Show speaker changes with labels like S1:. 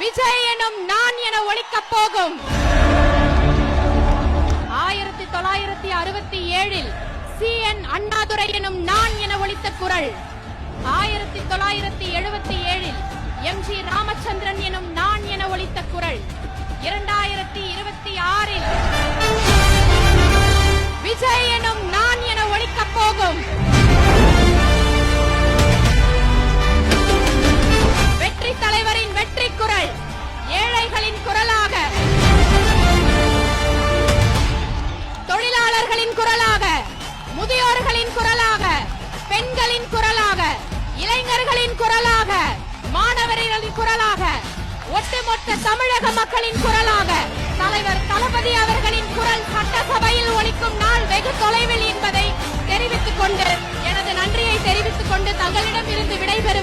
S1: விஜய் எனும் நான் என ஒழிக்கப் போகும். ஆயிரத்தி தொள்ளாயிரத்தி அறுபத்தி ஏழில் சி என் அண்ணாதுரை எனும் நான் என ஒழித்த குரல். ஆயிரத்தி தொள்ளாயிரத்தி எழுபத்தி ஏழில் எம் ஜி ராமச்சந்திரன் எனும் நான் என ஒழித்த குரல். தொழிலாளர்களின் குரலாக முதியோர்களின் குரலாக பெண்களின் குரலாக இளைஞர்களின் குரலாக மாணவர்களின் குரலாக ஒட்டுமொத்த தமிழக மக்களின் குரலாக தலைவர் தளபதி அவர்களின் குரல் சட்டசபையில் ஒழிக்கும் நாள் வெகு தொலைவில் என்பதை தெரிவித்துக் கொண்டு எனது நன்றியை தெரிவித்துக் கொண்டு தங்களிடம் இருந்து விடைபெறும்